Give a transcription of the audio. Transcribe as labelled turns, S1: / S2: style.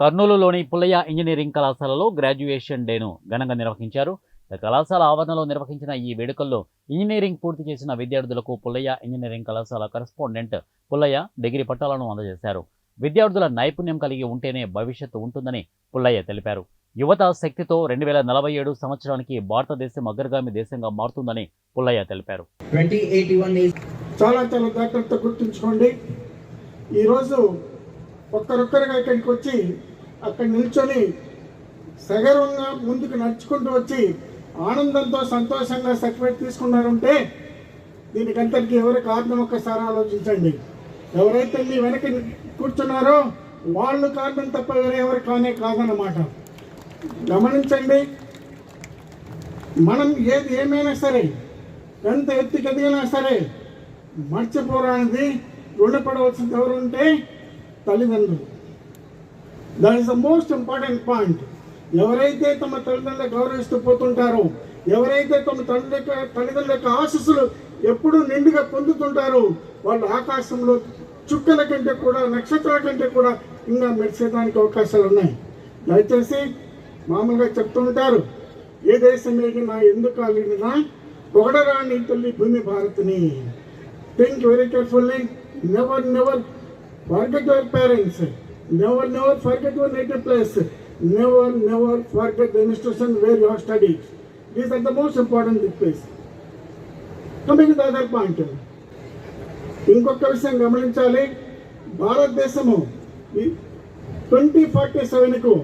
S1: కర్నూలులోని Pullaiah engineering కళాశాలలో graduation డేను ఘనంగా నిర్వహించారు. కళాశాల ఆవరణలో నిర్వహించిన ఈ వేడుకల్లో ఇంజనీరింగ్ పూర్తి చేసిన విద్యార్థులకు పుల్లయ్య ఇంజనీరింగ్ కళాశాల కరెస్పాండెంట్ పుల్లయ్య డిగ్రీ పట్టాలను అందజేశారు. విద్యార్థుల నైపుణ్యం కలిగి ఉంటేనే భవిష్యత్తు ఉంటుందని పుల్లయ్య తెలిపారు. యువత శక్తితో రెండు వేల నలభై ఏడు సంవత్సరానికి భారతదేశం అగ్రగామి దేశంగా మారుతుందని పుల్లయ్య తెలిపారు.
S2: చాలా చాలా జాగ్రత్త గుర్తుంచుకోండి. ఈరోజు ఒక్కరొక్కరుగా ఇక్కడికి వచ్చి అక్కడ నిల్చొని సగర్వంగా ముందుకు నడుచుకుంటూ వచ్చి ఆనందంతో సంతోషంగా సర్టిఫికేట్ తీసుకున్నారంటే దీనికంతటికి ఎవరు కారణం ఒక్కసారి ఆలోచించండి. ఎవరైతే మీ వెనక కూర్చున్నారో వాళ్ళు కారణం తప్ప వేరే ఎవరు కానే కాదన్నమాట. గమనించండి మనం ఏది ఏమైనా సరే ఎంత ఎత్తుకెదిగినా సరే మర్చిపోరానిది రుణపడవలసింది ఎవరు ఉంటే తల్లిదండ్రులు. That is the most important point ఎవరైతే తమ తల్లిదండ్రులు గౌరవిస్తూ పోతుంటారో ఎవరైతే తమ తండ్రి తల్లిదండ్రుల యొక్క ఆశస్సులు ఎప్పుడూ నిండుగా పొందుతుంటారో వాళ్ళు ఆకాశంలో చుక్కల కంటే కూడా నక్షత్రాల కంటే కూడా ఇంకా మెరిసేదానికి అవకాశాలు ఉన్నాయి. దయచేసి మామూలుగా చెప్తూ ఉంటారు ఏ దేశం ఏగినా ఎందుకు అలిగినా ఒకడరాని తల్లి భూమి భారత్ని? Think very carefully never never forget your parents never never forget your native place never never forget the institution where you have study these are the most important place coming the other point ఇంకొక విషయం గమనించాలి. భారతదేశము twenty forty సెవెన్కు